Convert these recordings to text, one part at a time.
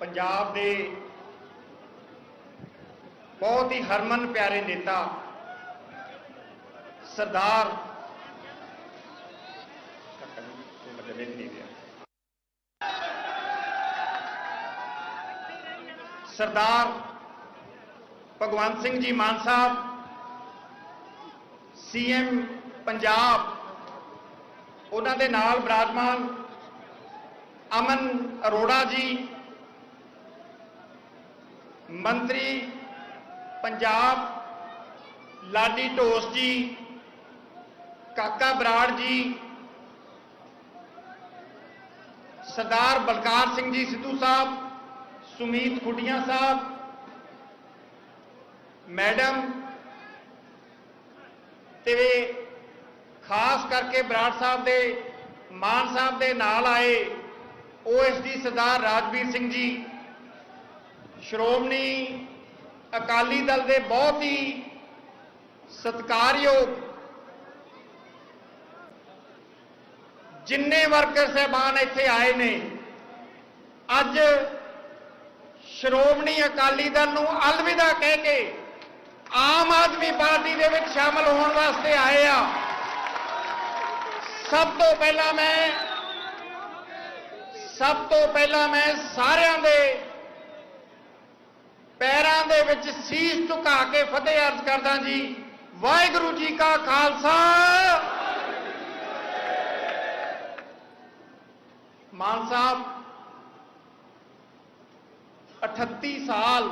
ਪੰਜਾਬ ਦੇ ਬਹੁਤ ਹੀ ਹਰਮਨ ਪਿਆਰੇ ਨੇਤਾ, ਸਰਦਾਰ ਸਰਦਾਰ ਭਗਵੰਤ ਸਿੰਘ ਜੀ ਮਾਨ ਸਾਹਿਬ, ਸੀਐਮ ਪੰਜਾਬ, ਉਹਨਾਂ ਦੇ ਨਾਲ ਬਿਰਾਜਮਾਨ ਅਮਨ ਅਰੋੜਾ ਜੀ ਮੰਤਰੀ ਪੰਜਾਬ ਲਾਡੀ ਢੋਸ ਜੀ, ਕਾਕਾ ਬਰਾੜ ਜੀ, ਸਰਦਾਰ ਬਲਕਾਰ ਸਿੰਘ ਜੀ ਸਿੱਧੂ ਸਾਹਿਬ, ਸੁਮੀਤ ਖੁੱਡੀਆਂ ਸਾਹਿਬ, ਮੈਡਮ ਤੇ ਖਾਸ ਕਰਕੇ ਬਰਾੜ ਸਾਹਿਬ ਦੇ, ਮਾਨ ਸਾਹਿਬ ਦੇ ਨਾਲ ਆਏ ਓਐਸਡੀ ਸਰਦਾਰ ਰਾਜਵੀਰ ਸਿੰਘ ਜੀ। ਸ਼੍ਰੋਮਣੀ ਅਕਾਲੀ ਦਲ ਦੇ ਬਹੁਤ ਹੀ ਸਤਿਕਾਰਯੋਗ, ਜਿੰਨੇ ਵਰਕਰ ਸਹਿਬਾਨ ਇੱਥੇ ਆਏ ਨੇ, ਅੱਜ ਸ਼੍ਰੋਮਣੀ ਅਕਾਲੀ ਦਲ ਨੂੰ ਅਲਵਿਦਾ ਕਹਿ ਕੇ ਆਮ ਆਦਮੀ ਪਾਰਟੀ ਦੇ ਵਿੱਚ ਸ਼ਾਮਲ ਹੋਣ ਵਾਸਤੇ ਆਏ ਆ। ਸਭ ਤੋਂ ਪਹਿਲਾਂ ਮੈਂ, ਸਭ ਤੋਂ ਪਹਿਲਾਂ ਮੈਂ ਸਾਰਿਆਂ ਦੇ ਪੈਰਾਂ ਦੇ ਵਿੱਚ ਸੀਸ ਝੁਕਾ ਕੇ ਫਤਿਹ ਅਰਜ਼ ਕਰਦਾ ਜੀ, ਵਾਹਿਗੁਰੂ ਜੀ ਕਾ ਖਾਲਸਾ। ਮਾਨ ਸਾਹਿਬ 38 ਸਾਲ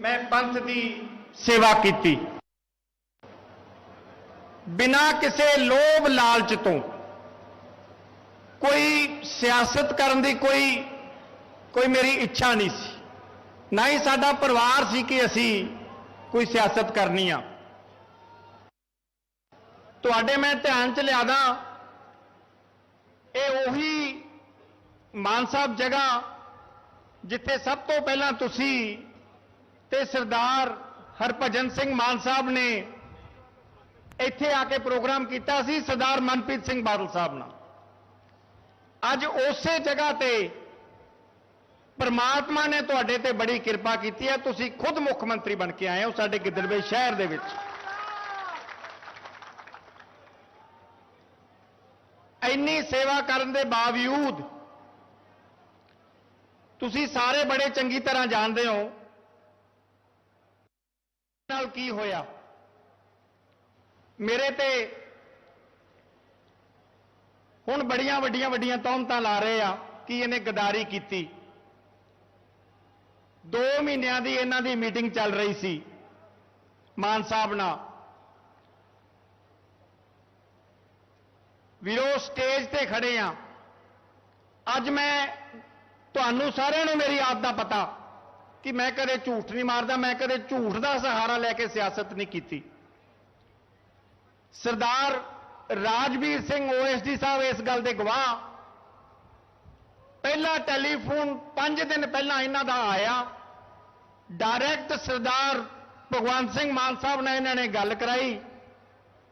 ਮੈਂ ਪੰਥ ਦੀ ਸੇਵਾ ਕੀਤੀ। ਬਿਨਾ ਕਿਸੇ ਲੋਭ ਲਾਲਚ ਤੋਂ, ਕੋਈ ਸਿਆਸਤ ਕਰਨ ਦੀ ਕੋਈ ਕੋਈ ਮੇਰੀ ਇੱਛਾ ਨਹੀਂ ਸੀ। ਨਾ ਹੀ ਸਾਡਾ ਪਰਿਵਾਰ ਸੀ ਕਿ ਅਸੀਂ ਕੋਈ ਸਿਆਸਤ ਕਰਨੀ ਆ। ਤੁਹਾਡੇ ਮੈਂ ਧਿਆਨ ਚ ਲਿਆਦਾ ਇਹ ਉਹੀ ਮਾਨ ਸਾਹਿਬ ਜਗ੍ਹਾ ਜਿੱਥੇ ਸਭ ਤੋਂ ਪਹਿਲਾਂ ਤੁਸੀਂ ਤੇ ਸਰਦਾਰ ਹਰਭਜਨ ਸਿੰਘ ਮਾਨ ਸਾਹਿਬ ਨੇ ਇੱਥੇ ਆ ਕੇ ਪ੍ਰੋਗਰਾਮ ਕੀਤਾ ਸੀ, ਸਰਦਾਰ ਮਨਪ੍ਰੀਤ ਸਿੰਘ ਬਾਦਲ ਸਾਹਿਬ ਨਾਲ। ਅੱਜ ਉਸੇ ਜਗ੍ਹਾ ਤੇ ਪਰਮਾਤਮਾ ਨੇ ਤੁਹਾਡੇ ਤੇ ਬੜੀ ਕਿਰਪਾ ਕੀਤੀ ਹੈ। ਤੁਸੀਂ ਖੁਦ ਮੁੱਖ ਮੰਤਰੀ ਬਣ ਕੇ ਆਏ ਹੋ ਸਾਡੇ ਗਿੱਦੜਵੇ ਸ਼ਹਿਰ ਦੇ ਵਿੱਚ। ਇੰਨੀ ਸੇਵਾ ਕਰਨ ਦੇ ਬਾਵਜੂਦ ਤੁਸੀਂ ਸਾਰੇ ਬੜੇ ਚੰਗੀ ਤਰ੍ਹਾਂ ਜਾਣਦੇ ਹੋ ਨਾਲ ਕੀ ਹੋਇਆ। ਮੇਰੇ ਤੇ ਹੁਣ ਬੜੀਆਂ ਵੱਡੀਆਂ ਵੱਡੀਆਂ ਤੌਮਤਾਂ ਲਾ ਰਹੇ ਆ ਕਿ ਇਹਨੇ ਗਦਾਰੀ ਕੀਤੀ। 2 ਮਹੀਨਿਆਂ ਦੀ ਇਹਨਾਂ ਦੀ ਮੀਟਿੰਗ ਚੱਲ ਰਹੀ ਸੀ, ਮਾਨ ਸਾਹਿਬ ਨਾਲ। ਵੀਰੋ ਸਟੇਜ ਤੇ ਖੜੇ ਆ। ਅੱਜ ਮੈਂ ਤੁਹਾਨੂੰ ਸਾਰਿਆਂ ਨੂੰ ਮੇਰੀ ਆਦਤ ਦਾ ਪਤਾ ਕਿ ਮੈਂ ਕਦੇ ਝੂਠ ਨਹੀਂ ਮਾਰਦਾ, ਮੈਂ ਕਦੇ ਝੂਠ ਦਾ ਸਹਾਰਾ ਲੈ ਕੇ ਸਿਆਸਤ ਨਹੀਂ ਕੀਤੀ। ਸਰਦਾਰ ਰਾਜਵੀਰ ਸਿੰਘ ਓਐਸਡੀ ਸਾਹਿਬ ਇਸ ਗੱਲ ਦੇ ਗਵਾਹ ਪਹਿਲਾ ਟੈਲੀਫੋਨ 5 ਦਿਨ ਪਹਿਲਾਂ ਇਹਨਾਂ ਦਾ ਆਇਆ। ਡਾਇਰੈਕਟ ਸਰਦਾਰ ਭਗਵੰਤ ਸਿੰਘ ਮਾਨ ਸਾਹਿਬ ਨਾਲ ਇਹਨਾਂ ਨੇ ਗੱਲ ਕਰਾਈ।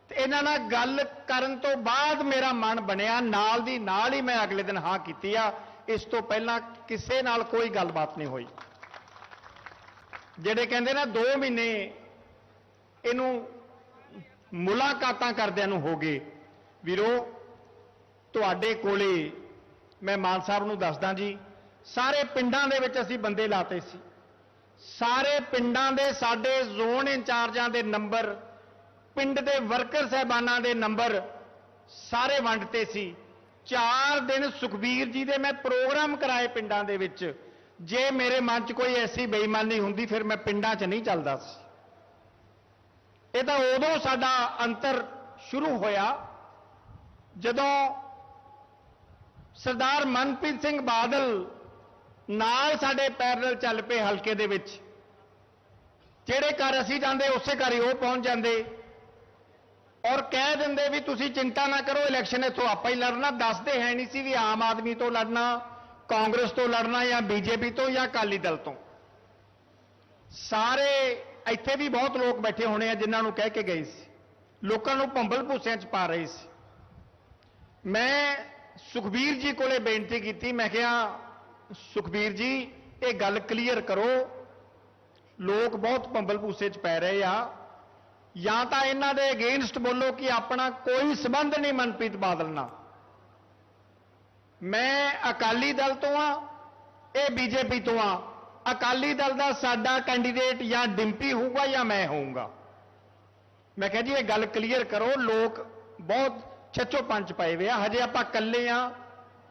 ਤੇ ਇਹਨਾਂ ਨਾਲ ਗੱਲ ਕਰਨ ਤੋਂ ਬਾਅਦ ਮੇਰਾ ਮਨ ਬਣਿਆ, ਨਾਲ ਦੀ ਨਾਲ ਹੀ ਮੈਂ ਅਗਲੇ ਦਿਨ ਹਾਂ ਕੀਤੀ ਆ। ਇਸ ਤੋਂ ਪਹਿਲਾਂ ਕਿਸੇ ਨਾਲ ਕੋਈ ਗੱਲਬਾਤ ਨਹੀਂ ਹੋਈ। ਜਿਹੜੇ ਕਹਿੰਦੇ ਨਾ 2 ਮਹੀਨੇ ਇਹਨੂੰ ਮੁਲਾਕਾਤਾਂ ਕਰਦਿਆਂ ਨੂੰ ਹੋ ਗਏ। ਵੀਰੋ, ਤੁਹਾਡੇ ਕੋਲੇ ਮੈਂ ਮਾਨ ਸਾਹਿਬ ਨੂੰ ਦੱਸਦਾ ਜੀ, ਸਾਰੇ ਪਿੰਡਾਂ ਦੇ ਵਿੱਚ ਅਸੀਂ ਬੰਦੇ ਲਾਤੇ ਸੀ। ਸਾਰੇ ਪਿੰਡਾਂ ਦੇ ਸਾਡੇ ਜ਼ੋਨ ਇੰਚਾਰਜਾਂ ਦੇ ਨੰਬਰ, ਪਿੰਡ ਦੇ ਵਰਕਰ ਸਹਿਬਾਨਾਂ ਦੇ ਨੰਬਰ ਸਾਰੇ ਵੰਡਤੇ ਸੀ। 4 ਦਿਨ ਸੁਖਬੀਰ ਜੀ ਦੇ ਮੈਂ ਪ੍ਰੋਗਰਾਮ ਕਰਾਏ ਪਿੰਡਾਂ ਦੇ ਵਿੱਚ। ਜੇ ਮੇਰੇ ਮਨ 'ਚ ਕੋਈ ਐਸੀ ਬੇਈਮਾਨੀ ਹੁੰਦੀ, ਫਿਰ ਮੈਂ ਪਿੰਡਾਂ 'ਚ ਨਹੀਂ ਚੱਲਦਾ ਸੀ। ਇਹ ਤਾਂ ਉਦੋਂ ਸਾਡਾ ਅੰਤਰ ਸ਼ੁਰੂ ਹੋਇਆ, ਜਦੋਂ ਸਰਦਾਰ ਮਨਪ੍ਰੀਤ ਸਿੰਘ ਬਾਦਲ ਨਾਲ ਸਾਡੇ ਪੈਰਲਲ ਚੱਲ ਪਏ ਹਲਕੇ ਦੇ ਵਿੱਚ। ਜਿਹੜੇ ਘਰ ਅਸੀਂ ਜਾਂਦੇ, ਉਸੇ ਘਰ ਹੀ ਉਹ ਪਹੁੰਚ ਜਾਂਦੇ। ਔਰ ਕਹਿ ਦਿੰਦੇ ਵੀ ਤੁਸੀਂ ਚਿੰਤਾ ਨਾ ਕਰੋ, ਇਲੈਕਸ਼ਨ ਇੱਥੋਂ ਆਪਾਂ ਹੀ ਲੜਨਾ। ਦੱਸਦੇ ਹੈ ਨਹੀਂ ਸੀ ਵੀ ਆਮ ਆਦਮੀ ਤੋਂ ਲੜਨਾ, ਕਾਂਗਰਸ ਤੋਂ ਲੜਨਾ ਜਾਂ ਬੀਜੇਪੀ ਤੋਂ ਜਾਂ ਅਕਾਲੀ ਦਲ ਤੋਂ। ਸਾਰੇ ਇੱਥੇ ਵੀ ਬਹੁਤ ਲੋਕ ਬੈਠੇ ਹੋਣੇ ਆ ਜਿਨ੍ਹਾਂ ਨੂੰ ਕਹਿ ਕੇ ਗਏ ਸੀ। ਲੋਕਾਂ ਨੂੰ ਭੰਬਲ ਭੂਸਿਆਂ 'ਚ ਪਾ ਰਹੇ ਸੀ। ਮੈਂ ਸੁਖਬੀਰ ਜੀ ਕੋਲੇ ਬੇਨਤੀ ਕੀਤੀ, ਮੈਂ ਕਿਹਾ, ਸੁਖਬੀਰ ਜੀ, ਇਹ ਗੱਲ ਕਲੀਅਰ ਕਰੋ। ਲੋਕ ਬਹੁਤ ਪੰਬਲ ਭੂਸੇ ਚ ਪੈ ਰਹੇ ਆ। ਜਾਂ ਤਾਂ ਇਹਨਾਂ ਦੇ ਅਗੇਂਸਟ ਬੋਲੋ ਕਿ ਆਪਣਾ ਕੋਈ ਸਬੰਧ ਨਹੀਂ ਮਨਪ੍ਰੀਤ ਬਾਦਲ ਨਾਲ। ਮੈਂ ਅਕਾਲੀ ਦਲ ਤੋਂ ਆ, ਇਹ ਬੀਜੇਪੀ ਤੋਂ ਆ। ਅਕਾਲੀ ਦਲ ਦਾ ਸਾਡਾ ਕੈਂਡੀਡੇਟ ਜਾਂ ਡਿੰਪੀ ਹੋਊਗਾ ਜਾਂ ਮੈਂ ਹੋਊਗਾ। ਮੈਂ ਕਿਹਾ ਜੀ, ਇਹ ਗੱਲ ਕਲੀਅਰ ਕਰੋ। ਲੋਕ ਬਹੁਤ ਛੱਚੋ ਪੰਜ ਪਏ ਵੇ ਆ, ਹਜੇ ਆਪਾਂ ਇਕੱਲੇ ਆ,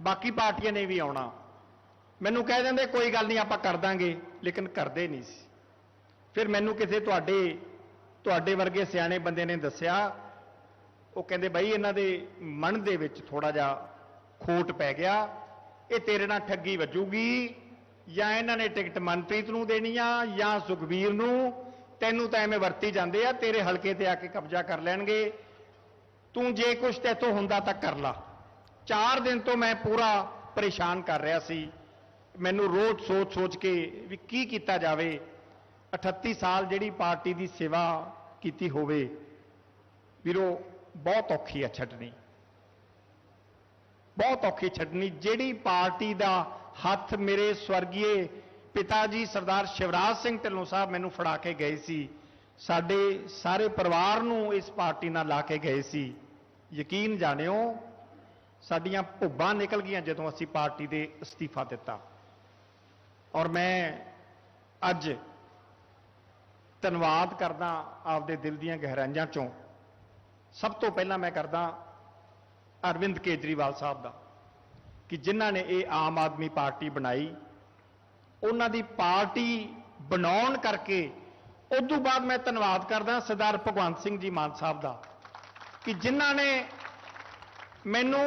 ਬਾਕੀ ਪਾਰਟੀਆਂ ਨੇ ਵੀ ਆਉਣਾ। ਮੈਨੂੰ ਕਹਿ ਦਿੰਦੇ, ਕੋਈ ਗੱਲ ਨਹੀਂ, ਆਪਾਂ ਕਰ ਦਾਂਗੇ, ਲੇਕਿਨ ਕਰਦੇ ਨਹੀਂ ਸੀ। ਫਿਰ ਮੈਨੂੰ ਕਿਸੇ ਤੁਹਾਡੇ ਤੁਹਾਡੇ ਵਰਗੇ ਸਿਆਣੇ ਬੰਦੇ ਨੇ ਦੱਸਿਆ, ਉਹ ਕਹਿੰਦੇ, ਬਾਈ, ਇਹਨਾਂ ਦੇ ਮਨ ਦੇ ਵਿੱਚ ਥੋੜਾ ਜਿਹਾ ਖੋਟ ਪੈ ਗਿਆ, ਇਹ ਤੇਰੇ ਨਾਲ ਠੱਗੀ ਵੱਜੂਗੀ, ਜਾਂ ਇਹਨਾਂ ਨੇ ਟਿਕਟ ਮਨਪ੍ਰੀਤ ਨੂੰ ਦੇਣੀ ਆ, ਜਾਂ ਸੁਖਬੀਰ ਨੂੰ, ਤੈਨੂੰ ਤਾਂ ਐਵੇਂ ਵਰਤੀ ਜਾਂਦੇ ਆ, ਤੇਰੇ ਹਲਕੇ ਤੇ ਆ ਕੇ ਕਬਜ਼ਾ ਕਰ ਲੈਣਗੇ ਤੂੰ ਜੇ ਕੁਛ ਤੇਤੋਂ ਹੁੰਦਾ ਤਾਂ ਕਰ ਲਾ। ਚਾਰ ਦਿਨ ਤੋਂ ਮੈਂ ਪੂਰਾ ਪਰੇਸ਼ਾਨ ਕਰ ਰਿਹਾ ਸੀ। ਮੈਨੂੰ ਰੋਜ਼ ਸੋਚ ਸੋਚ ਕੇ ਵੀ ਕੀ ਕੀਤਾ ਜਾਵੇ। 38 ਸਾਲ ਜਿਹੜੀ ਪਾਰਟੀ ਦੀ ਸੇਵਾ ਕੀਤੀ ਹੋਵੇ, ਵੀਰੋ, ਬਹੁਤ ਔਖੀ ਆ ਛੱਡਣੀ। ਬਹੁਤ ਔਖੀ ਛੱਡਣੀ। ਜਿਹੜੀ ਪਾਰਟੀ ਦਾ ਹੱਥ ਮੇਰੇ ਸਵਰਗੀਏ ਪਿਤਾ ਜੀ ਸਰਦਾਰ ਸ਼ਿਵਰਾਜ ਸਿੰਘ ਢਿੱਲੋਂ ਸਾਹਿਬ ਮੈਨੂੰ ਫੜਾ ਕੇ ਗਏ ਸੀ ਸਾਡੇ ਸਾਰੇ ਪਰਿਵਾਰ ਨੂੰ ਇਸ ਪਾਰਟੀ ਨਾਲ ਲਾ ਕੇ ਗਏ ਸੀ। ਯਕੀਨ ਜਾਣਿਓ, ਸਾਡੀਆਂ ਭੁੱਬਾਂ ਨਿਕਲ ਗਈਆਂ ਜਦੋਂ ਅਸੀਂ ਪਾਰਟੀ ਦੇ ਅਸਤੀਫਾ ਦਿੱਤਾ। ਔਰ ਮੈਂ ਅੱਜ ਧੰਨਵਾਦ ਕਰਦਾ ਆਪਦੇ ਦਿਲ ਦੀਆਂ ਗਹਿਰਾਈਆਂ ਚੋਂ। ਸਭ ਤੋਂ ਪਹਿਲਾਂ ਮੈਂ ਕਰਦਾ ਅਰਵਿੰਦ ਕੇਜਰੀਵਾਲ ਸਾਹਿਬ ਦਾ ਕਿ ਜਿਨ੍ਹਾਂ ਨੇ ਇਹ ਆਮ ਆਦਮੀ ਪਾਰਟੀ ਬਣਾਈ, ਉਹਨਾਂ ਦੀ ਪਾਰਟੀ ਬਣਾਉਣ ਕਰਕੇ ਉਸ ਤੋਂ ਬਾਅਦ ਮੈਂ ਧੰਨਵਾਦ ਕਰਦਾ ਸਰਦਾਰ ਭਗਵੰਤ ਸਿੰਘ ਜੀ ਮਾਨ ਸਾਹਿਬ ਦਾ ਕਿ ਜਿਨ੍ਹਾਂ ਨੇ ਮੈਨੂੰ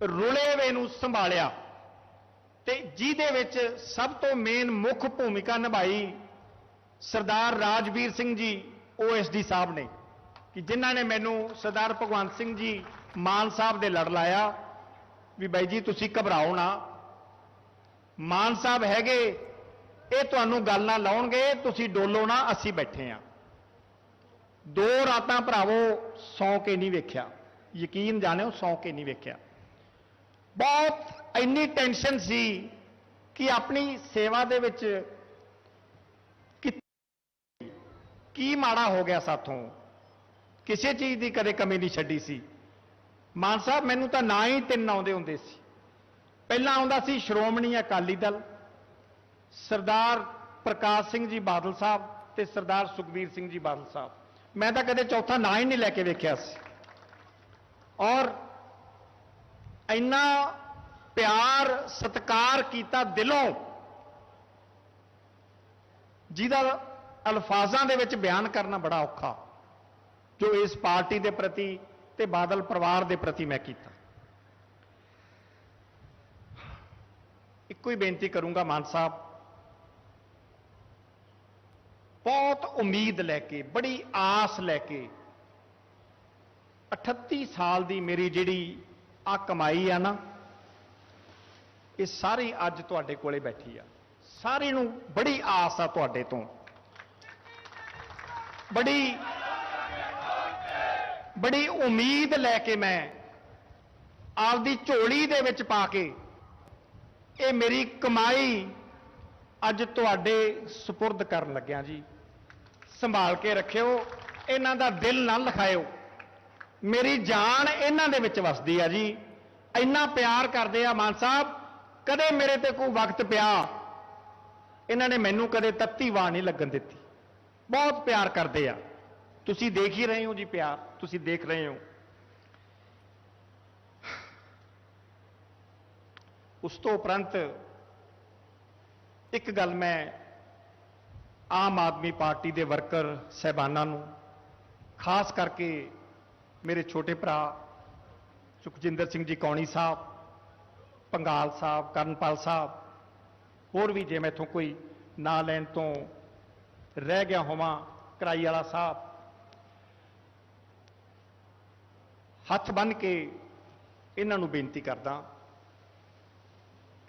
ਰੁਲੇਵੇ ਨੂੰ ਸੰਭਾਲਿਆ ਤੇ ਜਿਹਦੇ ਵਿੱਚ ਸਭ ਤੋਂ ਮੇਨ ਮੁੱਖ ਭੂਮਿਕਾ ਨਿਭਾਈ ਸਰਦਾਰ ਰਾਜਵੀਰ ਸਿੰਘ ਜੀ ਓਐਸਡੀ ਸਾਹਿਬ ਨੇ, ਕਿ ਜਿਨ੍ਹਾਂ ਨੇ ਮੈਨੂੰ ਸਰਦਾਰ ਭਗਵੰਤ ਸਿੰਘ ਜੀ ਮਾਨ ਸਾਹਿਬ ਦੇ ਲੜ ਲਾਇਆ। ਵੀ ਬਾਈ ਜੀ, ਤੁਸੀਂ ਘਬਰਾਓ ਨਾ। ਮਾਨ ਸਾਹਿਬ ਹੈਗੇ ਇਹ ਤੁਹਾਨੂੰ ਗੱਲ ਨਾ ਲਾਉਣਗੇ, ਤੁਸੀਂ ਡੋਲੋ ਨਾ, ਅਸੀਂ ਬੈਠੇ ਆ। ਦੋ ਰਾਤਾਂ ਭਰਾਵੋ ਸੌਂ ਕੇ ਨਹੀਂ ਵੇਖਿਆ। ਯਕੀਨ ਜਾਣਿਓ ਸੌਂ ਕੇ ਨਹੀਂ ਵੇਖਿਆ। ਬਹੁਤ ਇੰਨੀ ਟੈਨਸ਼ਨ ਸੀ ਕਿ ਆਪਣੀ ਸੇਵਾ ਦੇ ਵਿੱਚ ਕੀ ਮਾੜਾ ਹੋ ਗਿਆ ਸਾਥੋਂ? ਕਿਸੇ ਚੀਜ਼ ਦੀ ਕਦੇ ਕਮੀ ਨਹੀਂ ਛੱਡੀ ਸੀ। ਮਾਨ ਸਾਹਿਬ, ਮੈਨੂੰ ਤਾਂ ਨਾ ਹੀ ਤਿੰਨ ਆਉਂਦੇ ਹੁੰਦੇ ਸੀ। ਪਹਿਲਾਂ ਆਉਂਦਾ ਸੀ ਸ਼੍ਰੋਮਣੀ ਅਕਾਲੀ ਦਲ ਸਰਦਾਰ ਪ੍ਰਕਾਸ਼ ਸਿੰਘ ਜੀ ਬਾਦਲ ਸਾਹਿਬ ਤੇ ਸਰਦਾਰ ਸੁਖਬੀਰ ਸਿੰਘ ਜੀ ਬਾਦਲ ਸਾਹਿਬ। ਮੈਂ ਤਾਂ ਕਦੇ ਚੌਥਾ ਨਾਂ ਹੀ ਨਹੀਂ ਲੈ ਕੇ ਵੇਖਿਆ ਸੀ। ਔਰ ਇੰਨਾ ਪਿਆਰ, ਸਤਿਕਾਰ ਕੀਤਾ ਦਿਲੋਂ ਜਿਹਦਾ ਅਲਫਾਜ਼ਾਂ ਦੇ ਵਿੱਚ ਬਿਆਨ ਕਰਨਾ ਬੜਾ ਔਖਾ, ਜੋ ਇਸ ਪਾਰਟੀ ਦੇ ਪ੍ਰਤੀ ਤੇ ਬਾਦਲ ਪਰਿਵਾਰ ਦੇ ਪ੍ਰਤੀ ਮੈਂ ਕੀਤਾ। ਇੱਕੋ ਹੀ ਬੇਨਤੀ ਕਰੂੰਗਾ ਮਾਨ ਸਾਹਿਬ ਬਹੁਤ ਉਮੀਦ ਲੈ ਕੇ, ਬੜੀ ਆਸ ਲੈ ਕੇ 38 ਸਾਲ ਦੀ ਮੇਰੀ ਜਿਹੜੀ ਆ ਕਮਾਈ ਆ ਨਾ, ਇਹ ਸਾਰੀ ਅੱਜ ਤੁਹਾਡੇ ਕੋਲੇ ਬੈਠੀ ਆ। ਸਾਰੀ ਨੂੰ ਬੜੀ ਆਸ ਆ ਤੁਹਾਡੇ ਤੋਂ। ਬੜੀ ਬੜੀ ਉਮੀਦ ਲੈ ਕੇ ਮੈਂ ਆਪਦੀ ਝੋਲੀ ਦੇ ਵਿੱਚ ਪਾ ਕੇ ਇਹ ਮੇਰੀ ਕਮਾਈ ਅੱਜ ਤੁਹਾਡੇ ਸਪੁਰਦ ਕਰਨ ਲੱਗਿਆ ਜੀ। ਸੰਭਾਲ ਕੇ ਰੱਖਿਓ, ਇਹਨਾਂ ਦਾ ਦਿਲ ਨਾ ਲਖਾਇਓ। ਮੇਰੀ ਜਾਨ ਇਹਨਾਂ ਦੇ ਵਿੱਚ ਵਸਦੀ ਆ ਜੀ। ਇੰਨਾ ਪਿਆਰ ਕਰਦੇ ਆ ਮਾਨ ਸਾਹਿਬ, ਕਦੇ ਮੇਰੇ ਤੇ ਕੋਈ ਵਕਤ ਪਿਆ। ਇਹਨਾਂ ਨੇ ਮੈਨੂੰ ਕਦੇ ਤੱਤੀ ਵਾਹ ਨਹੀਂ ਲੱਗਣ ਦਿੱਤੀ। ਬਹੁਤ ਪਿਆਰ ਕਰਦੇ ਆ। ਤੁਸੀਂ ਦੇਖ ਹੀ ਰਹੇ ਹੋ ਜੀ ਪਿਆਰ, ਤੁਸੀਂ ਦੇਖ ਰਹੇ ਹੋ। ਉਸ ਤੋਂ ਉਪਰੰਤ ਇੱਕ ਗੱਲ ਮੈਂ ਆਮ ਆਦਮੀ ਪਾਰਟੀ ਦੇ ਵਰਕਰ ਸਹਿਬਾਨਾਂ ਨੂੰ, ਖਾਸ ਕਰਕੇ ਮੇਰੇ ਛੋਟੇ ਭਰਾ ਸੁਖਜਿੰਦਰ ਸਿੰਘ ਜੀ ਕੌਣੀ ਸਾਹਿਬ, ਪੰਗਾਲ ਸਾਹਿਬ, ਕਰਨਪਾਲ ਸਾਹਿਬ, ਹੋਰ ਵੀ ਜੇ ਮੈਥੋਂ ਕੋਈ ਨਾਂ ਲੈਣ ਤੋਂ ਰਹਿ ਗਿਆ ਹੋਵਾਂ, ਕਰਾਈ ਵਾਲਾ ਸਾਹਿਬ, ਹੱਥ ਬੰਨ ਕੇ ਇਹਨਾਂ ਨੂੰ ਬੇਨਤੀ ਕਰਦਾ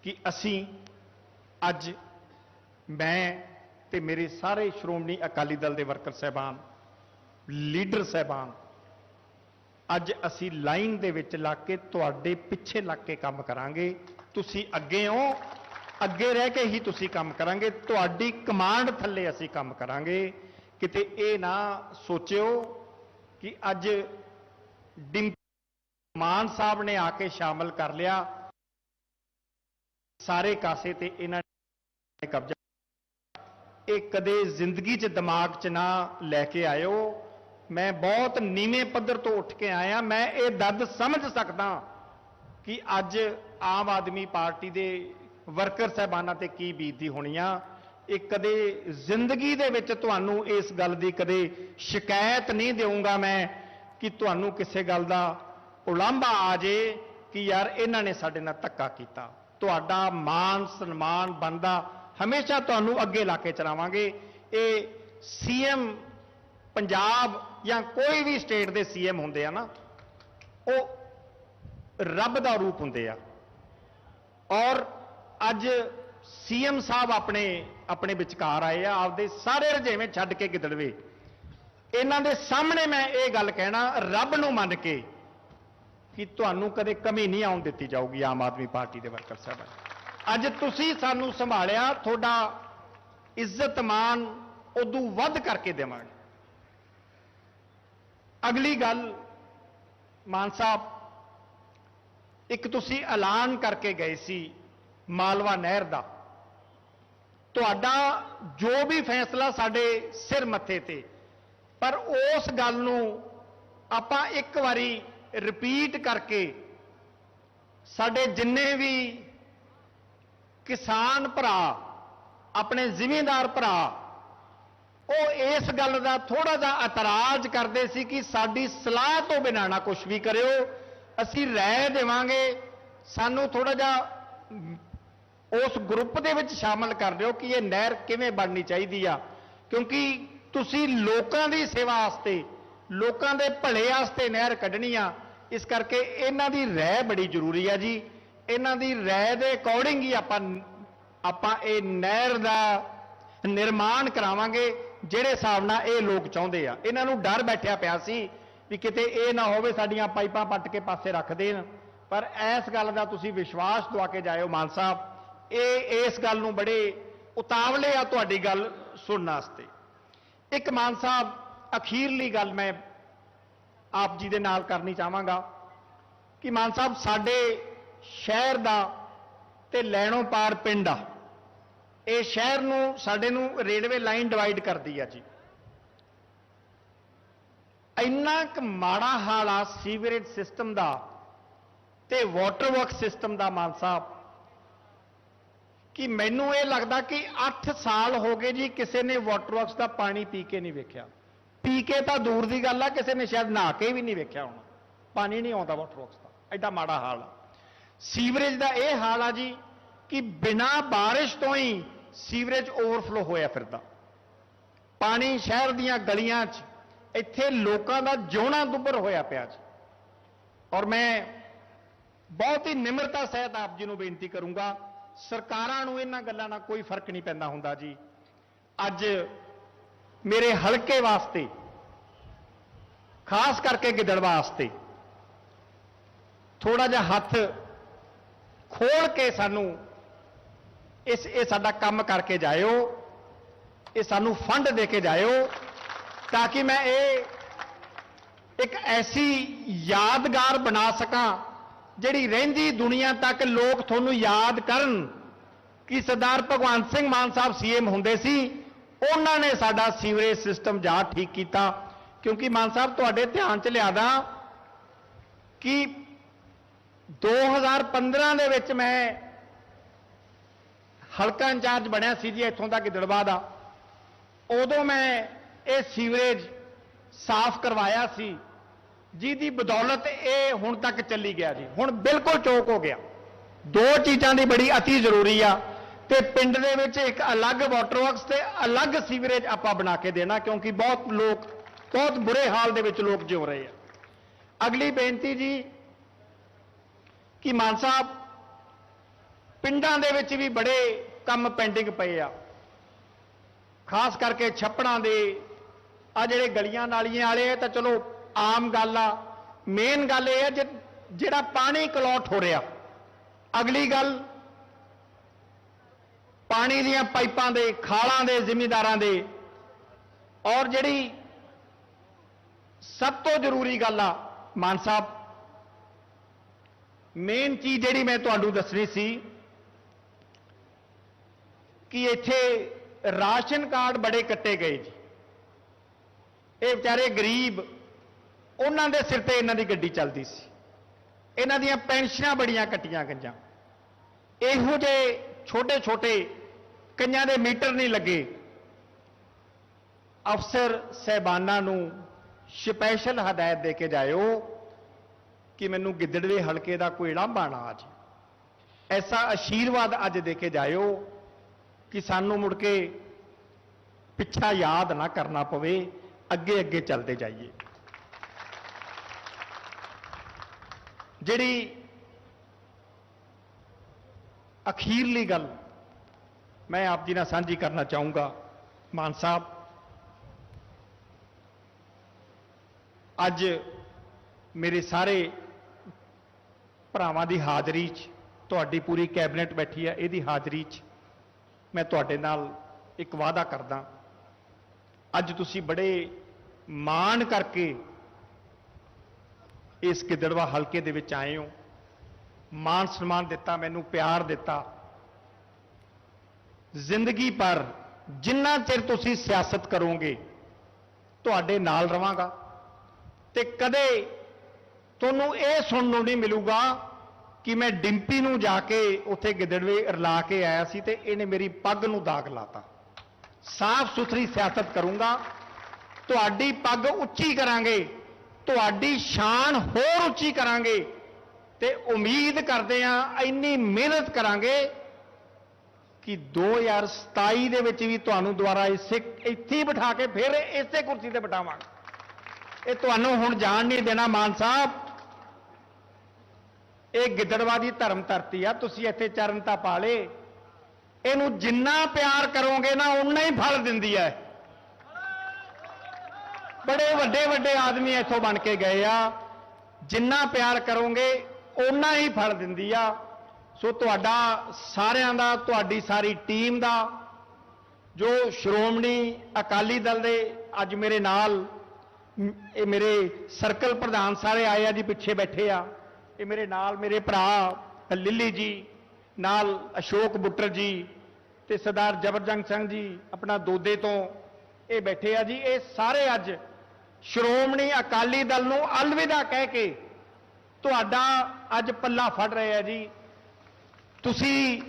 ਕਿ ਅਸੀਂ ਅੱਜ ਮੈਂ ਤੇ ਮੇਰੇ ਸਾਰੇ ਸ਼੍ਰੋਮਣੀ ਅਕਾਲੀ ਦਲ ਦੇ ਵਰਕਰ ਸਹਿਬਾਨ, ਲੀਡਰ ਸਹਿਬਾਨ, ਅੱਜ ਅਸੀਂ ਲਾਈਨ ਦੇ ਵਿੱਚ ਲੱਗ ਕੇ ਤੁਹਾਡੇ ਪਿੱਛੇ ਲੱਗ ਕੇ ਕੰਮ ਕਰਾਂਗੇ। ਤੁਸੀਂ ਅੱਗੇ ਹੋ, ਅੱਗੇ ਰਹਿ ਕੇ ਹੀ ਤੁਸੀਂ ਕੰਮ ਕਰਾਂਗੇ। ਤੁਹਾਡੀ ਕਮਾਂਡ ਥੱਲੇ ਅਸੀਂ ਕੰਮ ਕਰਾਂਗੇ। ਕਿਤੇ ਇਹ ਨਾ ਸੋਚਿਓ ਕਿ ਅੱਜ ਡਿੰਪਲ ਮਾਨ ਸਾਹਿਬ ਨੇ ਆ ਕੇ ਸ਼ਾਮਲ ਕਰ ਲਿਆ। ਸਾਰੇ ਕਾਸੇ ਤੇ ਇਹਨਾਂ ਨੇ ਕਬਜ਼ਾ ਇਹ ਕਦੇ ਜ਼ਿੰਦਗੀ 'ਚ ਦਿਮਾਗ 'ਚ ਨਾ ਲੈ ਕੇ ਆਇਓ। ਮੈਂ ਬਹੁਤ ਨੀਵੇਂ ਪੱਧਰ ਤੋਂ ਉੱਠ ਕੇ ਆਇਆ। ਮੈਂ ਇਹ ਦਰਦ ਸਮਝ ਸਕਦਾ ਕਿ ਅੱਜ ਆਮ ਆਦਮੀ ਪਾਰਟੀ ਦੇ ਵਰਕਰ ਸਹਿਬਾਨਾਂ ਤੇ ਕੀ ਬੀਤਦੀ ਹੋਣੀ ਆ। ਇਹ ਕਦੇ ਜ਼ਿੰਦਗੀ ਦੇ ਵਿੱਚ ਤੁਹਾਨੂੰ ਇਸ ਗੱਲ ਦੀ ਕਦੇ ਸ਼ਿਕਾਇਤ ਨਹੀਂ ਦੇਵਾਂਗਾ ਮੈਂ ਕਿ ਤੁਹਾਨੂੰ ਕਿਸੇ ਗੱਲ ਦਾ ਉਲਾਂਭਾ ਆ ਜੇ ਕਿ ਯਾਰ ਇਹਨਾਂ ਨੇ ਸਾਡੇ ਨਾਲ ਧੱਕਾ ਕੀਤਾ। ਤੁਹਾਡਾ ਮਾਨ ਸਨਮਾਨ ਬੰਦਾ ਹਮੇਸ਼ਾ ਤੁਹਾਨੂੰ ਅੱਗੇ ਲਾ ਕੇ ਚਲਾਵਾਂਗੇ। ਇਹ ਸੀਐਮ ਪੰਜਾਬ ਜਾਂ ਕੋਈ ਵੀ ਸਟੇਟ ਦੇ ਸੀਐਮ ਹੁੰਦੇ ਆ ਨਾ, ਉਹ ਰੱਬ ਦਾ ਰੂਪ ਹੁੰਦੇ ਆ। ਔਰ ਅੱਜ ਸੀਐਮ ਸਾਹਿਬ ਆਪਣੇ ਆਪਣੇ ਵਿਚਕਾਰ ਆਏ ਆ, ਆਪਦੇ ਸਾਰੇ ਰਜੇਵੇਂ ਛੱਡ ਕੇ ਗਿੱਦੜਵੇ। ਇਹਨਾਂ ਦੇ ਸਾਹਮਣੇ ਮੈਂ ਇਹ ਗੱਲ ਕਹਿਣਾ, ਰੱਬ ਨੂੰ ਮੰਨ ਕੇ ਕਿ ਤੁਹਾਨੂੰ ਕਦੇ ਕਮੀ ਨਹੀਂ ਆਉਣ ਦਿੱਤੀ ਜਾਊਗੀ ਆਮ ਆਦਮੀ ਪਾਰਟੀ ਦੇ ਵਰਕਰ ਸਾਹਿਬਾਨ ਅੱਜ ਤੁਸੀਂ ਸਾਨੂੰ ਸੰਭਾਲਿਆ ਤੁਹਾਡਾ ਇੱਜ਼ਤ ਮਾਨ ਉਦੋਂ ਵੱਧ ਕਰਕੇ ਦੇਵਾਂਗੇ। ਅਗਲੀ ਗੱਲ, ਮਾਨ ਸਾਹਿਬ, ਇੱਕ ਤੁਸੀਂ ਐਲਾਨ ਕਰਕੇ ਗਏ ਸੀ ਮਾਲਵਾ ਨਹਿਰ ਦਾ। ਤੁਹਾਡਾ ਜੋ ਵੀ ਫੈਸਲਾ ਸਾਡੇ ਸਿਰ ਮੱਥੇ ਤੇ, ਪਰ ਉਸ ਗੱਲ ਨੂੰ ਆਪਾਂ ਇੱਕ ਵਾਰੀ ਰਿਪੀਟ ਕਰਕੇ ਸਾਡੇ ਜਿੰਨੇ ਵੀ ਕਿਸਾਨ ਭਰਾ, ਆਪਣੇ ਜ਼ਿਮੀਂਦਾਰ ਭਰਾ, ਉਹ ਇਸ ਗੱਲ ਦਾ ਥੋੜਾ ਜਿਹਾ ਇਤਰਾਜ਼ ਕਰਦੇ ਸੀ ਕਿ ਸਾਡੀ ਸਲਾਹ ਤੋਂ ਬਿਨਾਂ ਨਾ ਕੁਝ ਵੀ ਕਰਿਓ, ਅਸੀਂ ਰਾਏ ਦੇਵਾਂਗੇ, ਸਾਨੂੰ ਥੋੜਾ ਜਿਹਾ ਉਸ ਗਰੁੱਪ ਦੇ ਵਿੱਚ ਸ਼ਾਮਲ ਕਰ ਦਿਓ ਕਿ ਇਹ ਨਹਿਰ ਕਿਵੇਂ ਬਣਨੀ ਚਾਹੀਦੀ ਆ। ਕਿਉਂਕਿ ਤੁਸੀਂ ਲੋਕਾਂ ਦੀ ਸੇਵਾ ਵਾਸਤੇ, ਲੋਕਾਂ ਦੇ ਭਲੇ ਵਾਸਤੇ ਨਹਿਰ ਕੱਢਣੀ ਆ, ਇਸ ਕਰਕੇ ਇਹਨਾਂ ਦੀ ਰਾਏ ਬੜੀ ਜ਼ਰੂਰੀ ਆ ਜੀ। ਇਹਨਾਂ ਦੀ ਰਾਏ ਦੇ ਅਕੋਰਡਿੰਗ ਹੀ ਆਪਾਂ ਆਪਾਂ ਇਹ ਨਹਿਰ ਦਾ ਨਿਰਮਾਣ ਕਰਾਵਾਂਗੇ, ਜਿਹੜੇ ਹਿਸਾਬ ਨਾਲ ਇਹ ਲੋਕ ਚਾਹੁੰਦੇ ਆ। ਇਹਨਾਂ ਨੂੰ ਡਰ ਬੈਠਿਆ ਪਿਆ ਸੀ ਵੀ ਕਿਤੇ ਇਹ ਨਾ ਹੋਵੇ ਸਾਡੀਆਂ ਪਾਈਪਾਂ ਪੱਟ ਕੇ ਪਾਸੇ ਰੱਖ ਦੇਣ। ਪਰ ਇਸ ਗੱਲ ਦਾ ਤੁਸੀਂ ਵਿਸ਼ਵਾਸ ਦਵਾ ਕੇ ਜਾਇਓ ਮਾਨ ਸਾਹਿਬ, ਇਹ ਇਸ ਗੱਲ ਨੂੰ ਬੜੇ ਉਤਾਵਲੇ ਆ ਤੁਹਾਡੀ ਗੱਲ ਸੁਣਨ ਵਾਸਤੇ। ਇੱਕ ਮਾਨ ਸਾਹਿਬ, ਅਖੀਰਲੀ ਗੱਲ ਮੈਂ ਆਪ ਜੀ ਦੇ ਨਾਲ ਕਰਨੀ ਚਾਹਾਂਗਾ ਕਿ ਮਾਨ ਸਾਹਿਬ, ਸਾਡੇ ਸ਼ਹਿਰ ਦਾ ਤੇ ਲੈਣੋਂ ਪਾਰ ਪਿੰਡ ਆ। ਇਹ ਸ਼ਹਿਰ ਨੂੰ, ਸਾਡੇ ਨੂੰ ਰੇਲਵੇ ਲਾਈਨ ਡਿਵਾਈਡ ਕਰਦੀ ਆ ਜੀ। ਇੰਨਾ ਕੁ ਮਾੜਾ ਹਾਲ ਆ ਸੀਵਰੇਜ ਸਿਸਟਮ ਦਾ ਤੇ ਵਾਟਰ ਵਰਕ ਸਿਸਟਮ ਦਾ, ਮਾਨ ਸਾਹਿਬ, ਕਿ ਮੈਨੂੰ ਇਹ ਲੱਗਦਾ ਕਿ 8 ਸਾਲ ਹੋ ਗਏ ਜੀ ਕਿਸੇ ਨੇ ਵਾਟਰ ਵਰਕਸ ਦਾ ਪਾਣੀ ਪੀ ਕੇ ਨਹੀਂ ਵੇਖਿਆ। ਪੀ ਕੇ ਤਾਂ ਦੂਰ ਦੀ ਗੱਲ ਆ, ਕਿਸੇ ਨੇ ਸ਼ਾਇਦ ਨਹਾ ਕੇ ਵੀ ਨਹੀਂ ਵੇਖਿਆ ਹੋਣਾ। ਪਾਣੀ ਨਹੀਂ ਆਉਂਦਾ ਵਾਟਰ ਵਰਕਸ ਦਾ। ਐਡਾ ਮਾੜਾ ਹਾਲ ਆ। ਸੀਵਰੇਜ ਦਾ ਇਹ ਹਾਲ ਆ ਜੀ ਕਿ ਬਿਨਾਂ ਬਾਰਿਸ਼ ਤੋਂ ਹੀ ਸੀਵਰੇਜ ਓਵਰਫਲੋ ਹੋਇਆ ਫਿਰਦਾ। ਪਾਣੀ ਸ਼ਹਿਰ ਦੀਆਂ ਗਲੀਆਂ 'ਚ, ਇੱਥੇ ਲੋਕਾਂ ਦਾ ਜਿਉਣਾ ਦੁੱਬਰ ਹੋਇਆ ਪਿਆ ਜੀ ਔਰ ਮੈਂ ਬਹੁਤ ਹੀ ਨਿਮਰਤਾ ਸਹਿਤ ਆਪ ਜੀ ਨੂੰ ਬੇਨਤੀ ਕਰੂੰਗਾ, ਸਰਕਾਰਾਂ ਨੂੰ ਇਹਨਾਂ ਗੱਲਾਂ ਨਾਲ ਕੋਈ ਫ਼ਰਕ ਨਹੀਂ ਪੈਂਦਾ ਹੁੰਦਾ ਜੀ। ਅੱਜ ਮੇਰੇ ਹਲਕੇ ਵਾਸਤੇ, ਖਾਸ ਕਰਕੇ ਗਿੱਦੜ ਵਾਸਤੇ ਥੋੜਾ ਜਿਹਾ ਹੱਥ ਖੋਲ ਕੇ ਸਾਨੂੰ ਇਸ, ਇਹ ਸਾਡਾ ਕੰਮ ਕਰਕੇ ਜਾਇਓ, ਇਹ ਸਾਨੂੰ ਫੰਡ ਦੇ ਕੇ ਜਾਇਓ, ਤਾਂ ਕਿ ਮੈਂ ਇਹ ਇੱਕ ਐਸੀ ਯਾਦਗਾਰ ਬਣਾ ਸਕਾਂ ਜਿਹੜੀ ਰਹਿੰਦੀ ਦੁਨੀਆ ਤੱਕ ਲੋਕ ਤੁਹਾਨੂੰ ਯਾਦ ਕਰਨ ਕਿ ਸਰਦਾਰ ਭਗਵੰਤ ਸਿੰਘ ਮਾਨ ਸਾਹਿਬ ਸੀਐਮ ਹੁੰਦੇ ਸੀ, ਉਹਨਾਂ ਨੇ ਸਾਡਾ ਸੀਵਰੇਜ ਸਿਸਟਮ ਜਾ ਠੀਕ ਕੀਤਾ। ਕਿਉਂਕਿ ਮਾਨ ਸਾਹਿਬ, ਤੁਹਾਡੇ ਧਿਆਨ 'ਚ ਲਿਆਦਾ ਕਿ 2015 ਦੇ ਵਿੱਚ ਮੈਂ ਹਲਕਾ ਇੰਚਾਰਜ ਬਣਿਆ ਸੀ ਜੀ ਇੱਥੋਂ ਦਾ ਗਿੱਦੜਵਾ ਦਾ। ਉਦੋਂ ਮੈਂ ਇਹ ਸੀਵਰੇਜ ਸਾਫ਼ ਕਰਵਾਇਆ ਸੀ, ਜਿਹਦੀ ਬਦੌਲਤ ਇਹ ਹੁਣ ਤੱਕ ਚੱਲੀ ਗਿਆ ਜੀ। ਹੁਣ ਬਿਲਕੁਲ ਚੌਕ ਹੋ ਗਿਆ। ਦੋ ਚੀਜ਼ਾਂ ਦੀ ਬੜੀ ਅਤੀ ਜ਼ਰੂਰੀ ਆ ਤੇ ਪਿੰਡ ਦੇ ਵਿੱਚ ਇੱਕ ਅਲੱਗ ਵਾਟਰ ਵਰਕਸ ਤੇ ਅਲੱਗ ਸੀਵਰੇਜ ਆਪਾਂ ਬਣਾ ਕੇ ਦੇਣਾ, ਕਿਉਂਕਿ ਬਹੁਤ ਲੋਕ, ਬਹੁਤ ਬੁਰੇ ਹਾਲ ਦੇ ਵਿੱਚ ਲੋਕ ਜਿਉ ਰਹੇ ਆ। ਅਗਲੀ ਬੇਨਤੀ ਜੀ ਕਿ ਮਾਨ ਸਾਹਿਬ, ਪਿੰਡਾਂ ਦੇ ਵਿੱਚ ਵੀ ਬੜੇ ਕੰਮ ਪੈਂਡਿੰਗ ਪਏ ਆ। ਖਾਸ ਕਰਕੇ ਛੱਪੜਾਂ ਦੇ ਆ ਜਿਹੜੇ ਗਲੀਆਂ ਨਾਲੀਆਂ ਵਾਲੇ ਆ, ਤਾਂ ਚਲੋ ਆਮ ਗੱਲ ਆ। ਮੇਨ ਗੱਲ ਇਹ ਹੈ ਜੇ, ਜਿਹੜਾ ਪਾਣੀ ਕਲੌਟ ਹੋ ਰਿਹਾ। ਅਗਲੀ ਗੱਲ, ਪਾਣੀ ਦੀਆਂ ਪਾਈਪਾਂ ਦੇ, ਖਾਲਾਂ ਦੇ, ਜ਼ਿਮੀਂਦਾਰਾਂ ਦੇ। ਔਰ ਜਿਹੜੀ ਸਭ ਤੋਂ ਜ਼ਰੂਰੀ ਗੱਲ ਆ, ਮਾਨ ਸਾਹਿਬ ਮੇਨ ਚੀਜ਼ ਜਿਹੜੀ ਮੈਂ ਤੁਹਾਨੂੰ ਦੱਸਣੀ ਸੀ ਕਿ ਇੱਥੇ ਰਾਸ਼ਨ ਕਾਰਡ ਬੜੇ ਕੱਟੇ ਗਏ ਜੀ। ਇਹ ਵਿਚਾਰੇ ਗਰੀਬ, ਉਹਨਾਂ ਦੇ ਸਿਰ ਤੇ ਇਹਨਾਂ ਦੀ ਗੱਡੀ ਚੱਲਦੀ ਸੀ। ਇਹਨਾਂ ਦੀਆਂ ਪੈਨਸ਼ਨਾਂ ਬੜੀਆਂ ਕੱਟੀਆਂ ਗਈਆਂ। ਇਹੋ ਜਿਹੇ ਛੋਟੇ ਛੋਟੇ ਕਈਆਂ ਦੇ ਮੀਟਰ ਨਹੀਂ ਲੱਗੇ। ਅਫਸਰ ਸਹਿਬਾਨਾਂ ਨੂੰ ਸਪੈਸ਼ਲ ਹਦਾਇਤ ਦੇ ਕੇ ਜਾਇਓ। ਕਿ ਮੈਨੂੰ ਗਿੱਦੜਵੇ ਹਲਕੇ ਦਾ ਕੋਈ ਲਾਂਭਾ ਨਾ ਆ ਜੇ ਐਸਾ ਆਸ਼ੀਰਵਾਦ ਅੱਜ ਦੇ ਕੇ ਜਾਇਓ ਕਿ ਸਾਨੂੰ ਮੁੜ ਕੇ ਪਿੱਛਾ ਯਾਦ ਨਾ ਕਰਨਾ ਪਵੇ। ਅੱਗੇ ਅੱਗੇ ਚੱਲਦੇ ਜਾਈਏ। ਜਿਹੜੀ ਅਖੀਰਲੀ ਗੱਲ ਮੈਂ ਆਪ ਜੀ ਨਾਲ ਸਾਂਝੀ ਕਰਨਾ ਚਾਹੂੰਗਾ, ਮਾਨ ਸਾਹਿਬ। ਅੱਜ ਮੇਰੇ ਸਾਰੇ ਭਰਾਵਾਂ ਦੀ ਹਾਜ਼ਰੀ 'ਚ, ਤੁਹਾਡੀ ਪੂਰੀ ਕੈਬਨਿਟ ਬੈਠੀ ਹੈ, ਇਹਦੀ ਹਾਜ਼ਰੀ 'ਚ ਮੈਂ ਤੁਹਾਡੇ ਨਾਲ ਇੱਕ ਵਾਅਦਾ ਕਰਦਾ। ਅੱਜ ਤੁਸੀਂ ਬੜੇ ਮਾਣ ਕਰਕੇ ਇਸ ਗਿੱਦੜਵਾ ਹਲਕੇ ਦੇ ਵਿੱਚ ਆਏ ਹੋ। ਮਾਣ ਸਨਮਾਨ ਦਿੱਤਾ, ਮੈਨੂੰ ਪਿਆਰ ਦਿੱਤਾ। ਜ਼ਿੰਦਗੀ ਪਰ ਜਿੰਨਾ ਚਿਰ ਤੁਸੀਂ ਸਿਆਸਤ ਕਰੋਗੇ, ਤੁਹਾਡੇ ਨਾਲ ਰਵਾਂਗਾ। ਤੇ ਕਦੇ ਤੁਹਾਨੂੰ ਇਹ ਸੁਣਨ ਨੂੰ ਨਹੀਂ ਮਿਲੂਗਾ ਕਿ ਮੈਂ ਡਿੰਪੀ ਨੂੰ ਜਾ ਕੇ ਉੱਥੇ ਗਿੱਦੜਵੇ ਰਲਾ ਕੇ ਆਇਆ ਸੀ ਤੇ ਇਹਨੇ ਮੇਰੀ ਪੱਗ ਨੂੰ ਦਾਗ ਲਾਤਾ। ਸਾਫ਼ ਸੁਥਰੀ ਸਿਆਸਤ ਕਰੂੰਗਾ। ਤੁਹਾਡੀ ਪੱਗ ਉੱਚੀ ਕਰਾਂਗੇ। ਤੁਹਾਡੀ ਸ਼ਾਨ ਹੋਰ ਉੱਚੀ ਕਰਾਂਗੇ। ਤੇ ਉਮੀਦ ਕਰਦੇ ਆ ਇੰਨੀ ਮਿਹਨਤ ਕਰਾਂਗੇ ਕਿ 2027 ਦੇ ਵਿੱਚ ਵੀ ਤੁਹਾਨੂੰ ਦੁਬਾਰਾ ਇਸੇ ਇੱਥੇ ਬਿਠਾ ਕੇ ਫਿਰ ਇਸੇ ਕੁਰਸੀ ਤੇ ਬਿਠਾਵਾਂਗੇ। ਇਹ ਤੁਹਾਨੂੰ ਹੁਣ ਜਾਣ ਨਹੀਂ ਦੇਣਾ, ਮਾਨ ਸਾਹਿਬ। ਇਹ ਗਿੱਦੜਵਾਦੀ ਧਰਮ ਧਰਤੀ ਆ, ਤੁਸੀਂ ਇੱਥੇ ਚਰਨ ਤਾਂ ਪਾ ਲੇ ਇਹਨੂੰ ਜਿੰਨਾ ਪਿਆਰ ਕਰੋਗੇ ਨਾ ਉਨਾ ਹੀ ਫਲ ਦਿੰਦੀ ਹੈ ਬੜੇ ਵੱਡੇ ਵੱਡੇ ਆਦਮੀ ਇੱਥੋਂ ਬਣ ਕੇ ਗਏ ਆ। ਜਿੰਨਾ ਪਿਆਰ ਕਰੋਗੇ ਉਨਾ ਹੀ ਫਲ ਦਿੰਦੀ ਆ। ਸੋ ਤੁਹਾਡਾ ਸਾਰਿਆਂ ਦਾ, ਤੁਹਾਡੀ ਸਾਰੀ ਟੀਮ ਦਾ, ਜੋ ਸ਼੍ਰੋਮਣੀ ਅਕਾਲੀ ਦਲ ਦੇ ਅੱਜ ਮੇਰੇ ਨਾਲ, ਇਹ ਮੇਰੇ ਸਰਕਲ ਪ੍ਰਧਾਨ ਸਾਰੇ ਆਏ ਆ ਜੀ ਪਿੱਛੇ ਬੈਠੇ ਆ। ਇਹ ਮੇਰੇ ਨਾਲ ਮੇਰੇ ਭਰਾ ਲਿੱਲੀ ਜੀ, ਨਾਲ ਅਸ਼ੋਕ ਬੁੱਟਰ ਜੀ ਤੇ ਸਰਦਾਰ ਜਬਰਜੰਗ ਸਿੰਘ ਜੀ ਆਪਣਾ ਦੋਦੇ ਤੋਂ ਇਹ ਬੈਠੇ ਆ ਜੀ। ਇਹ ਸਾਰੇ ਅੱਜ ਸ਼੍ਰੋਮਣੀ ਅਕਾਲੀ ਦਲ ਨੂੰ ਅਲਵਿਦਾ ਕਹਿ ਕੇ ਤੁਹਾਡਾ ਅੱਜ ਪੱਲਾ ਫੜ ਰਹੇ ਆ ਜੀ। ਤੁਸੀਂ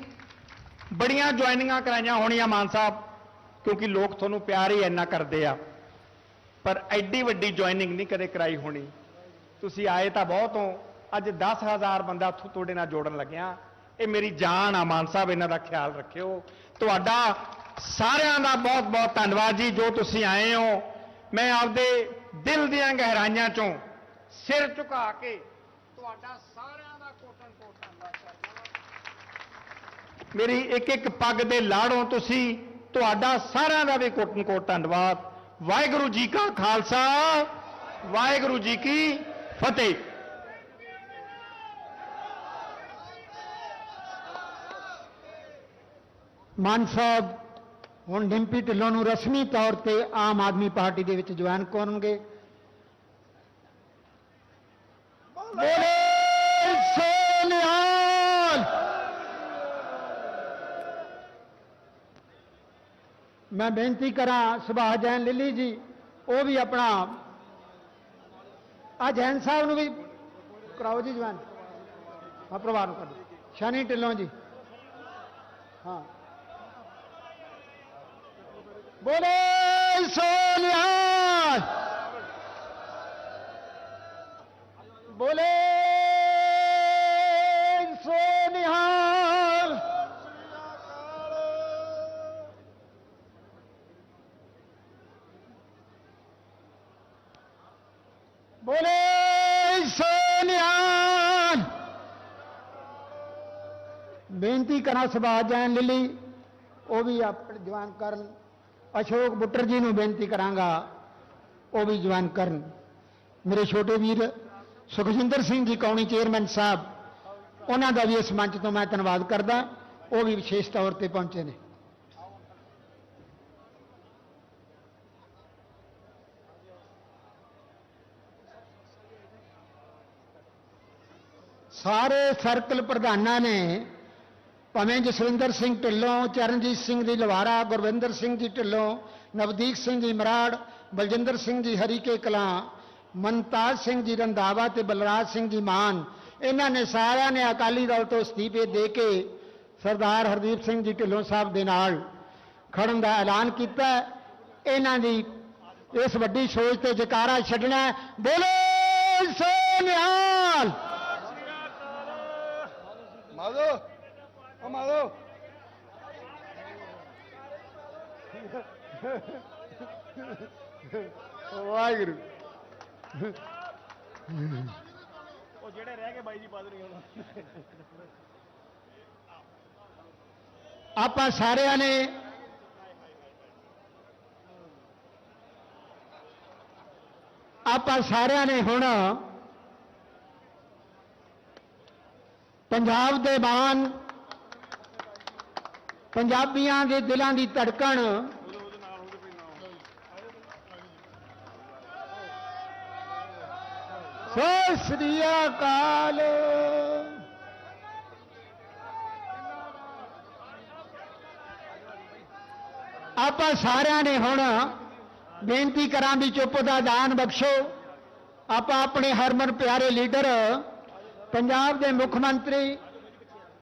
ਬੜੀਆਂ ਜੁਆਇਨਿੰਗਾਂ ਕਰਾਈਆਂ ਹੋਣੀਆਂ ਮਾਨ ਸਾਹਿਬ, ਕਿਉਂਕਿ ਲੋਕ ਤੁਹਾਨੂੰ ਪਿਆਰ ਹੀ ਇੰਨਾ ਕਰਦੇ ਆ। ਪਰ ਐਡੀ ਵੱਡੀ ਜੁਆਇਨਿੰਗ ਨਹੀਂ ਕਦੇ ਕਰਾਈ ਹੋਣੀ। ਤੁਸੀਂ ਆਏ ਤਾਂ ਬਹੁਤ ਹੋ। ਅੱਜ 10000 ਬੰਦਾ ਤੁਹਾਡੇ ਨਾਲ ਜੋੜਨ ਲੱਗਿਆ। ਇਹ ਮੇਰੀ ਜਾਨ ਆ, ਮਾਨ ਸਾਹਿਬ, ਇਹਨਾਂ ਦਾ ਖਿਆਲ ਰੱਖਿਓ। ਤੁਹਾਡਾ ਸਾਰਿਆਂ ਦਾ ਬਹੁਤ ਬਹੁਤ ਧੰਨਵਾਦ ਜੀ, ਜੋ ਤੁਸੀਂ ਆਏ ਹੋ। ਮੈਂ ਆਪਦੇ ਦਿਲ ਦੀਆਂ ਗਹਿਰਾਈਆਂ ਚੋਂ ਸਿਰ ਝੁਕਾ ਕੇ ਤੁਹਾਡਾ ਸਾਰਿਆਂ ਦਾ ਕੋਟਨ ਕੋਟ ਧੰਨਵਾਦ ਕਰਦਾ ਮੇਰੀ ਇੱਕ ਇੱਕ ਪੱਗ ਦੇ ਲਾੜੋਂ ਤੁਸੀਂ ਤੁਹਾਡਾ ਸਾਰਿਆਂ ਦਾ ਵੀ ਕੋਟਨ ਕੋਟ ਧੰਨਵਾਦ। ਵਾਹਿਗੁਰੂ ਜੀ ਕਾ ਖਾਲਸਾ, ਵਾਹਿਗੁਰੂ ਜੀ ਕੀ ਫਤਿਹ। ਮਾਨ ਸਾਹਿਬ, ਹੁਣ ਡਿੰਪੀ ਢਿੱਲੋਂ ਨੂੰ ਰਸਮੀ ਤੌਰ ਤੇ ਆਮ ਆਦਮੀ ਪਾਰਟੀ ਦੇ ਵਿੱਚ ਜੁਆਇਨ ਕਰਨਗੇ ਬੋਲੇ ਸੋਨਿਹਾਲ ਮੈਂ ਬੇਨਤੀ ਕਰਾਂ ਸੁਭਾਸ਼ ਜੈਨ ਲਿੱਲੀ ਜੀ, ਉਹ ਵੀ ਆਪਣਾ ਆ ਜੈਨ ਸਾਹਿਬ ਨੂੰ ਵੀ ਕਰਾਓ ਜੀ ਜਵਾਨ ਆ ਪਰਿਵਾਰ ਨੂੰ ਕਰੋ ਸ਼ਨੀ ਢਿੱਲੋਂ ਜੀ। ਹਾਂ। ਬੋਲੇ ਸੋਨਿਹਾਲ ਬੋਲੇ ਸੋਨਿਹਾਲ ਬੋਲੇ ਸੋਨਿਹਾਲ ਬੇਨਤੀ ਕਰਾਂ ਸੁਭਾਸ਼ ਜੈਨ ਲਿਲੀ ਉਹ ਵੀ ਆਪਣੇ ਜਵਾਨ ਕਰਨ ਅਸ਼ੋਕ ਬੁੱਟਰ ਜੀ ਨੂੰ ਬੇਨਤੀ ਕਰਾਂਗਾ, ਉਹ ਵੀ ਜੁਆਇਨ ਕਰਨ। ਮੇਰੇ ਛੋਟੇ ਵੀਰ ਸੁਖਜਿੰਦਰ ਸਿੰਘ ਜੀ, ਕੌਣੀ ਚੇਅਰਮੈਨ ਸਾਹਿਬ, ਉਹਨਾਂ ਦਾ ਵੀ ਇਸ ਮੰਚ ਤੋਂ ਮੈਂ ਧੰਨਵਾਦ ਕਰਦਾ। ਉਹ ਵੀ ਵਿਸ਼ੇਸ਼ ਤੌਰ ਤੇ ਪਹੁੰਚੇ ਨੇ। ਸਾਰੇ ਸਰਕਲ ਪ੍ਰਧਾਨਾਂ ਨੇ ਭਾਵੇਂ ਜਸਵਿੰਦਰ ਸਿੰਘ ਢਿੱਲੋਂ, ਚਰਨਜੀਤ ਸਿੰਘ ਜੀ ਲਵਾਰਾ, ਗੁਰਵਿੰਦਰ ਸਿੰਘ ਜੀ ਢਿੱਲੋਂ, ਨਵਦੀਪ ਸਿੰਘ ਜੀ ਮਰਾੜ, ਬਲਜਿੰਦਰ ਸਿੰਘ ਜੀ ਹਰੀਕੇ ਕਲਾਂ, ਮਨਤਾਜ ਸਿੰਘ ਜੀ ਰੰਧਾਵਾ ਤੇ ਬਲਰਾਜ ਸਿੰਘ ਜੀ ਮਾਨ, ਇਹਨਾਂ ਨੇ ਸਾਰਿਆਂ ਨੇ ਅਕਾਲੀ ਦਲ ਤੋਂ ਅਸਤੀਫੇ ਦੇ ਕੇ ਸਰਦਾਰ ਹਰਦੀਪ ਸਿੰਘ ਜੀ ਢਿੱਲੋਂ ਸਾਹਿਬ ਦੇ ਨਾਲ ਖੜਨ ਦਾ ਐਲਾਨ ਕੀਤਾ। ਇਹਨਾਂ ਦੀ ਇਸ ਵੱਡੀ ਸੋਚ ਤੇ ਜਕਾਰਾ ਛੱਡਣਾ ਬੋਲੋ ਬੋਲੇ ਮਾਦੋ ਮਾਦੋ ਵਾਹਿਗੁਰੂ। ਉਹ ਜਿਹੜੇ ਰਹਿ ਗਏ ਬਾਈ ਜੀ ਪਦ ਨਹੀਂ ਹੋਣਾ ਆਪਾਂ ਸਾਰਿਆਂ ਨੇ ਆਪਾਂ ਸਾਰਿਆਂ ਨੇ ਹੁਣ ਪੰਜਾਬ ਦੇ ਮਾਨ ਪੰਜਾਬੀਆਂ ਦੇ ਦਿਲਾਂ ਦੀ ਧੜਕਣ। ਸਤਿ ਸ੍ਰੀ ਅਕਾਲ। ਆਪਾਂ ਸਾਰਿਆਂ ਨੇ ਹੁਣ ਬੇਨਤੀ ਕਰਾਂ ਵੀ ਚੁੱਪ ਦਾ ਦਾਨ ਬਖਸ਼ੋ। ਆਪਾਂ ਆਪਣੇ ਹਰਮਨ ਪਿਆਰੇ ਲੀਡਰ, ਪੰਜਾਬ ਦੇ ਮੁੱਖ ਮੰਤਰੀ